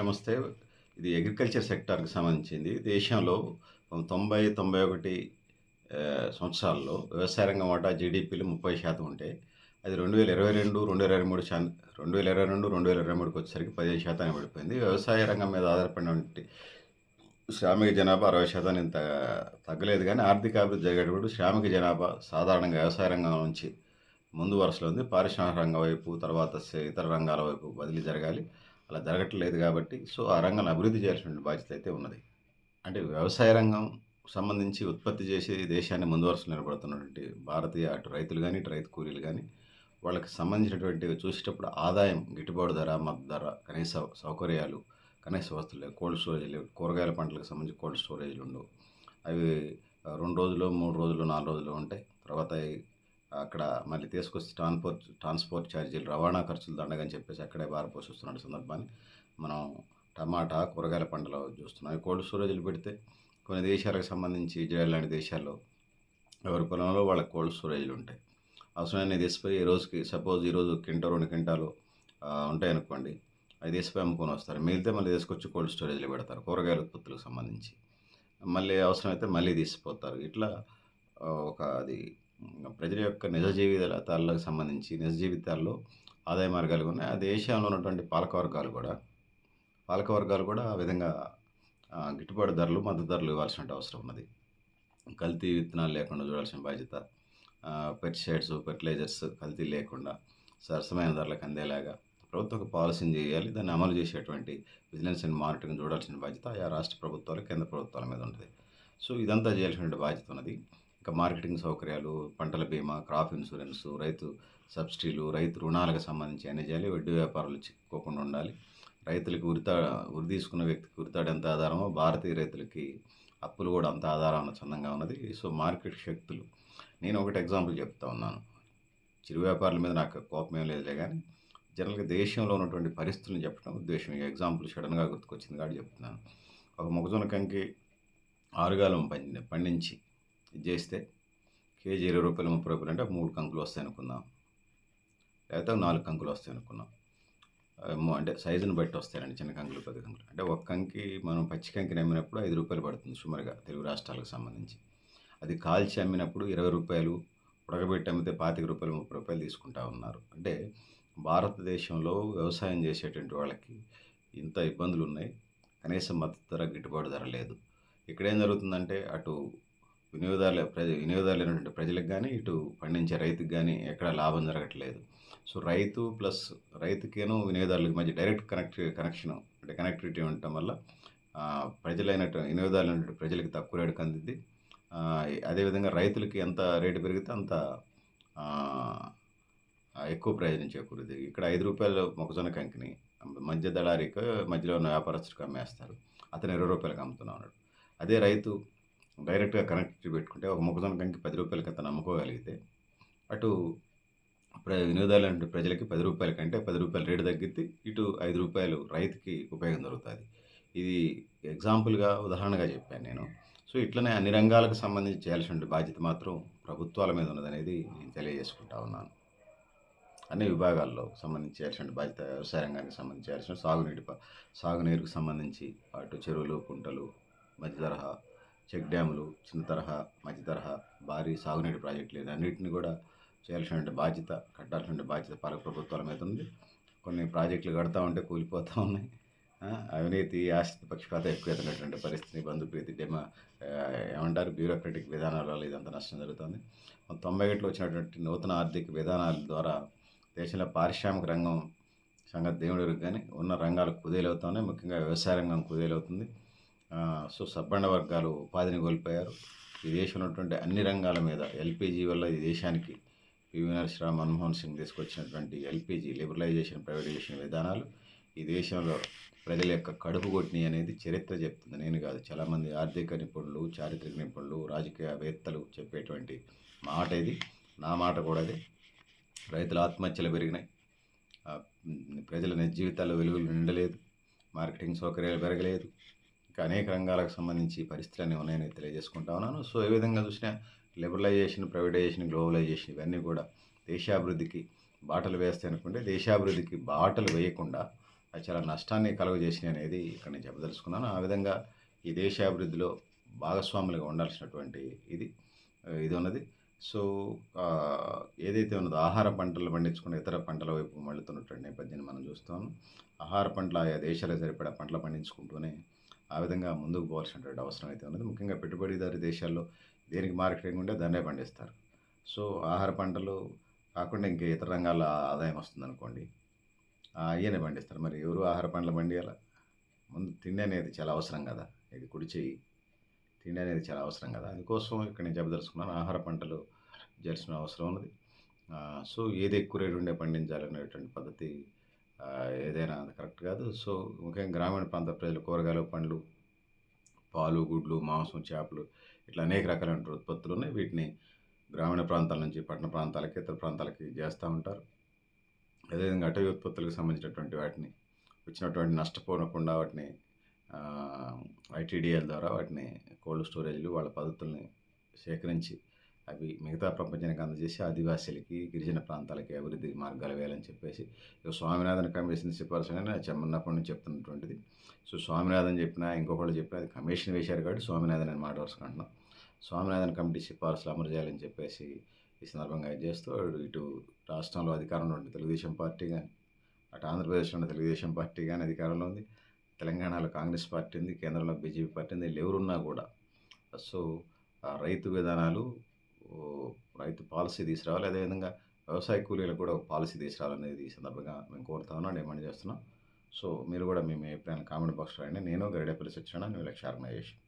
నమస్తే ఇది అగ్రికల్చర్ సెక్టార్కి సంబంధించింది. దేశంలో తొంభై తొంభై ఒకటి సంవత్సరాల్లో వ్యవసాయ రంగం వాటా జీడిపిలు ముప్పై శాతం ఉంటే అది రెండు వేల ఇరవై రెండు రెండు వేల ఇరవై మూడు శా రెండు వేల ఇరవై రెండు రెండు వేల ఇరవై మూడుకి వచ్చేసరికి పదిహేను శాతానికి పడిపోయింది. వ్యవసాయ రంగం మీద ఆధారపడినటువంటి శ్రామిక జనాభా అరవై శాతం ఇంత తగ్గలేదు కానీ ఆర్థిక అభివృద్ధి జరిగేటప్పుడు శ్రామిక జనాభా సాధారణంగా వ్యవసాయ రంగం నుంచి ముందు వరుసలో ఉంది. పారిశ్రామిక రంగం వైపు తర్వాత ఇతర రంగాల వైపు బదిలీ జరగాలి. అలా జరగట్లేదు కాబట్టి సో ఆ రంగాన్ని అభివృద్ధి చేయాల్సిన బాధ్యత అయితే ఉన్నది. అంటే వ్యవసాయ రంగం సంబంధించి ఉత్పత్తి చేసి దేశాన్ని ముందు వరుసలో నిలబడుతున్నటువంటి భారతీయ అటు రైతులు కానీ ఇటు రైతు కూలీలు కానీ వాళ్ళకి సంబంధించినటువంటి చూసేటప్పుడు ఆదాయం గిట్టుబాటు ధర మద్దతు ధర కనీస సౌకర్యాలు కనీస వస్తువులు కోల్డ్ స్టోరేజ్లు కూరగాయల పంటలకు సంబంధించి కోల్డ్ స్టోరేజ్లు ఉండవు. అవి రెండు రోజులు మూడు రోజులు నాలుగు రోజులు ఉంటాయి. తర్వాత అక్కడ మళ్ళీ తీసుకొచ్చి ట్రాన్స్పోర్ట్ ట్రాన్స్పోర్ట్ ఛార్జీలు రవాణా ఖర్చులు దండగని చెప్పేసి అక్కడే బారపోసిస్తున్న సందర్భాన్ని మనం టమాటా కూరగాయల పంటలు చూస్తున్నాం. కోల్డ్ స్టోరేజ్లు పెడితే కొన్ని దేశాలకు సంబంధించి ఇజ్రాయల్ లాంటి దేశాల్లో ఎవరి పొలంలో వాళ్ళకి కోల్డ్ స్టోరేజ్లు ఉంటాయి. అవసరమైన తీసిపోయి ఈ రోజుకి సపోజ్ ఈరోజు కింటో రెండు కింటాలు ఉంటాయి అనుకోండి అది తీసిపోయి అమ్ముకొని వస్తారు. మిగిలితే మళ్ళీ తీసుకొచ్చి కోల్డ్ స్టోరేజ్లో పెడతారు కూరగాయల ఉత్పత్తులకు సంబంధించి. మళ్ళీ అవసరమైతే మళ్ళీ తీసిపోతారు. ఇట్లా ఒక అది ప్రజల యొక్క నిజ జీవితాలకు సంబంధించి నిజ జీవితాల్లో ఆదాయ మార్గాలు ఉన్నాయి. ఆ దేశంలో ఉన్నటువంటి పాలకవర్గాలు కూడా. పాలకవర్గాలు కూడా ఆ విధంగా గిట్టుబాటు ధరలు మద్దతు ధరలు ఇవ్వాల్సిన అవసరం ఉన్నది. కల్తీ విత్తనాలు లేకుండా చూడాల్సిన బాధ్యత పెస్టిసైడ్స్ ఫెర్టిలైజర్స్ కల్తీ లేకుండా సరసమైన ధరలకు అందేలాగా ప్రభుత్వం ఒక పాలసీని చేయాలి. దాన్ని అమలు చేసేటువంటి విజిలెన్స్ అండ్ మానిటరింగ్ చూడాల్సిన బాధ్యత ఆయా రాష్ట్ర ప్రభుత్వాలు కేంద్ర ప్రభుత్వాల మీద ఉంటుంది. సో ఇదంతా చేయాల్సిన బాధ్యత ఉన్నది. ఇంకా మార్కెటింగ్ సౌకర్యాలు పంటల బీమా క్రాప్ ఇన్సూరెన్స్ రైతు సబ్సిడీలు రైతు రుణాలకు సంబంధించి అన్ని చేయాలి. వడ్డీ వ్యాపారాలు చిక్కుకోకుండా ఉండాలి. రైతులకు ఉరితా ఉరి తీసుకున్న వ్యక్తికి ఉరితాడు ఎంత ఆధారమో భారతీయ రైతులకి అప్పులు కూడా అంత ఆధారం చందంగా ఉన్నది. సో మార్కెట్ శక్తులు. నేను ఒకటి ఎగ్జాంపుల్ చెప్తా ఉన్నాను. చిరు వ్యాపారుల మీద నాకు కోపం ఏం లేదులే కానీ జనరల్గా దేశంలో ఉన్నటువంటి పరిస్థితులను చెప్పడం ఉద్దేశం. ఈ ఎగ్జాంపుల్ సడన్గా గుర్తుకొచ్చింది కాబట్టి చెప్తున్నాను. ఒక మొక్కజొన్న కంకి ఆరుగాలం పండి పండించి చేస్తే కేజీ ఇరవై రూపాయలు ముప్పై రూపాయలు అంటే మూడు కంకులు వస్తాయి అనుకుందాం. లేకపోతే నాలుగు కంకులు వస్తాయి అనుకున్నాం అంటే సైజుని బట్టి వస్తాయండి చిన్న కంకులు పెద్ద కంకులు. అంటే ఒక కంకి మనం పచ్చి కంకిని అమ్మినప్పుడు ఐదు రూపాయలు పడుతుంది సుమారుగా తెలుగు రాష్ట్రాలకు సంబంధించి. అది కాల్చి అమ్మినప్పుడు ఇరవై రూపాయలు ఉడకబెట్టి అమ్మితే పాతిక రూపాయలు ముప్పై రూపాయలు తీసుకుంటా ఉన్నారు. అంటే భారతదేశంలో వ్యవసాయం చేసేటువంటి వాళ్ళకి ఇంత ఇబ్బందులు ఉన్నాయి. కనీసం మద్దతు ధర గిట్టుబాటు ధర లేదు. ఇక్కడ ఏం జరుగుతుందంటే అటు వినియోగదారుల ప్రజ వినియోగదారులైనటువంటి ప్రజలకు కానీ ఇటు పండించే రైతుకు కానీ ఎక్కడ లాభం జరగట్లేదు. సో రైతు ప్లస్ రైతుకేను వినియోగదారులకి మధ్య డైరెక్ట్ కనెక్ట్ కనెక్షన్ అంటే కనెక్టివిటీ ఉండటం వల్ల ఆ, ప్రజలైనట్టు వినియోగదారులైనటువంటి ప్రజలకు తక్కువ రేటుకి అందింది అదేవిధంగా రైతులకి ఎంత రేటు పెరిగితే అంత ఎక్కువ ప్రయోజనం చేకూరుది ఇక్కడ ఐదు రూపాయలు మొక్కజొన్న కంకిని మధ్య దళారికి మధ్యలో ఉన్న వ్యాపారస్తుడికి అమ్మేస్తారు. అతను ఇరవై రూపాయలకి అమ్ముతున్నా ఉన్నాడు అదే రైతు డైరెక్ట్గా కనెక్ట్ పెట్టుకుంటే ఒక మొక్కజొన్న కంకి పది రూపాయలకి అతను అమ్ముకోగలిగితే అటు ప్ర వినియోగదారులు ప్రజలకి పది రూపాయల కంటే పది రూపాయల రేటు తగ్గితే ఇటు ఐదు రూపాయలు రైతుకి ఉపయోగం దొరుకుతుంది. ఇది ఎగ్జాంపుల్గా ఉదాహరణగా చెప్పాను నేను. సో ఇట్లనే అన్ని రంగాలకు సంబంధించి చేయాల్సిన బాధ్యత మాత్రం ప్రభుత్వాల మీద ఉన్నదనేది నేను తెలియజేసుకుంటా ఉన్నాను. అన్ని విభాగాల్లో సంబంధించి చేయాల్సిన బాధ్యత వ్యవసాయ రంగానికి సంబంధించి చేయాల్సిన సాగునీటి సాగునీరుకు సంబంధించి అటు చెరువులు కుంటలు మధ్య తరహా చెక్ డ్యాములు చిన్న తరహా మధ్య తరహా భారీ సాగునీటి ప్రాజెక్టులు అన్నింటిని కూడా చేయాల్సిన బాధ్యత కట్టాల్సిన బాధ్యత పాలక ప్రభుత్వాల మీద ఉంది. కొన్ని ప్రాజెక్టులు కడతా ఉంటే కూలిపోతూ ఉన్నాయి. అవినీతి ఆస్తి పక్షపాత ఎక్కువైతున్నటువంటి పరిస్థితి బంధుప్రీతి డెమా ఏమంటారు బ్యూరోక్రటిక్ విధానాల వల్ల ఇదంతా నష్టం జరుగుతుంది. తొంభై ఏట్లో వచ్చినటువంటి నూతన ఆర్థిక విధానాల ద్వారా దేశంలో పారిశ్రామిక రంగం సంగతి దేవుడు కానీ ఉన్న రంగాలు కుదేలవుతున్నాయి. ముఖ్యంగా వ్యవసాయ రంగం కుదేలవుతుంది. అవుతుంది సో సబ్బండ వర్గాలు ఉపాధిని కోల్పోయారు. ఈ దేశంలో ఉన్నటువంటి అన్ని రంగాల మీద ఎల్పిజి వల్ల ఈ దేశానికి పివి నరసింహరావు మన్మోహన్ సింగ్ తీసుకొచ్చినటువంటి ఎల్పిజి లిబరలైజేషన్ ప్రైవేటైజేషన్ విధానాలు ఈ దేశంలో ప్రజల యొక్క కడుపు కొట్టినాయి అనేది చరిత్ర చెప్తుంది. నేను కాదు చాలామంది ఆర్థిక నిపుణులు చారిత్రక నిపుణులు రాజకీయవేత్తలు చెప్పేటువంటి మాట ఇది. నా మాట కూడా అది. రైతుల ఆత్మహత్యలు పెరిగినాయి. ప్రజల నిజ జీవితాల్లో వెలుగులు నిండలేదు. మార్కెటింగ్ సౌకర్యాలు పెరగలేదు. అనేక రంగాలకు సంబంధించి పరిస్థితులు ఉన్నాయని తెలియజేసుకుంటా ఉన్నాను. సో ఏ విధంగా చూసినా లిబరలైజేషన్ ప్రైవేటైజేషన్ గ్లోబలైజేషన్ ఇవన్నీ కూడా దేశాభివృద్ధికి బాటలు వేస్తాయి అనుకుంటే దేశాభివృద్ధికి బాటలు వేయకుండా అది చాలా నష్టాన్ని కలుగజేసినాయి అనేది ఇక్కడ నేను చెప్పదలుచుకున్నాను. ఆ విధంగా ఈ దేశ అభివృద్ధిలో భాగస్వాములుగా ఉండాల్సినటువంటి ఇది ఇది ఉన్నది. సో ఏదైతే ఉన్నదో ఆహార పంటలు పండించుకునే ఇతర పంటల వైపు మళ్ళుతున్నటువంటి నేపథ్యాన్ని మనం చూస్తాము ఆహార పంటలు ఆయా దేశాలకు సరిపడా పంటలు పండించుకుంటూనే ఆ విధంగా ముందుకు పోవాల్సినటువంటి అవసరం అయితే ఉన్నది. ముఖ్యంగా పెట్టుబడిదారు దేశాల్లో దేనికి మార్కెటింగ్ ఉంటే దాన్నే పండిస్తారు. సో ఆహార పంటలు కాకుండా ఇంకా ఇతర రంగాల ఆదాయం వస్తుంది అనుకోండి అయ్యనే పండిస్తారు. మరి ఎవరు ఆహార పంటలు పండియాల? ముందు తిండి అనేది చాలా అవసరం కదా. ఇది కుడి చేయి. తిండి అనేది చాలా అవసరం కదా. అందుకోసం ఇక్కడ నేను చెప్పదలుచుకున్నాను ఆహార పంటలు చేయాల్సిన అవసరం ఉన్నది. సో ఏది ఎక్కువ రేటు ఉండే పండించాలనేటువంటి పద్ధతి ఏదైనా కరెక్ట్ కాదు. సో ముఖ్యంగా గ్రామీణ ప్రాంత ప్రజలు కూరగాయలు పండ్లు పాలు గుడ్లు మాంసం చేపలు ఇట్లా అనేక రకాలైన ఉత్పత్తులు ఉన్నాయి. వీటిని గ్రామీణ ప్రాంతాల నుంచి పట్టణ ప్రాంతాలకి ఇతర ప్రాంతాలకి చేస్తూ ఉంటారు. అదేవిధంగా అటవీ ఉత్పత్తులకు సంబంధించినటువంటి వాటిని వచ్చినటువంటి నష్టపోనకుండా వాటిని ఐటీడీఎల్ ద్వారా వాటిని కోల్డ్ స్టోరేజ్లు వాళ్ళ పద్ధతుల్ని సేకరించి అవి మిగతా ప్రపంచానికి అందజేసి ఆదివాసీలకి గిరిజన ప్రాంతాలకి అభివృద్ధి మార్గాలు వేయాలని చెప్పేసి ఇక స్వామినాథన్ కమిషన్ సిఫార్సు అనేది చెమ్మన్నప్పటి నుంచి చెప్తున్నటువంటిది. సో స్వామినాథన్ చెప్పినా ఇంకొకళ్ళు చెప్పినా అది కమిషన్ వేశారు కాబట్టి స్వామినాథన్ అని మాట వరుసకుంటున్నాం స్వామినాథన్ కమిటీ సిఫార్సులు అమలు చేయాలని చెప్పేసి ఈ సందర్భంగా చేస్తూ ఇటు రాష్ట్రంలో అధికారంలో ఉండే తెలుగుదేశం పార్టీ కానీ అటు ఆంధ్రప్రదేశ్లో ఉన్న తెలుగుదేశం పార్టీ కానీ అధికారంలో ఉంది. తెలంగాణలో కాంగ్రెస్ పార్టీ ఉంది కేంద్రంలో బీజేపీ పార్టీ ఉంది వీళ్ళు ఎవరున్నా కూడా. సో రైతు విధానాలు రైతు పాలసీ తీసుకురావాలి. అదేవిధంగా వ్యవసాయ కూలీలకు కూడా ఒక పాలసీ తీసుకురావాలనేది ఈ సందర్భంగా మేము కోరుతా ఉన్నాం. డిమాండ్ చేస్తున్నాం. సో మీరు కూడా మీ ఎప్పుడైనా కామెంట్ బాక్స్ రాయండి. నేను గరిడేపల్లి సత్యనారాయణ నేను లక్ష్య ఆర్గనైజేషన్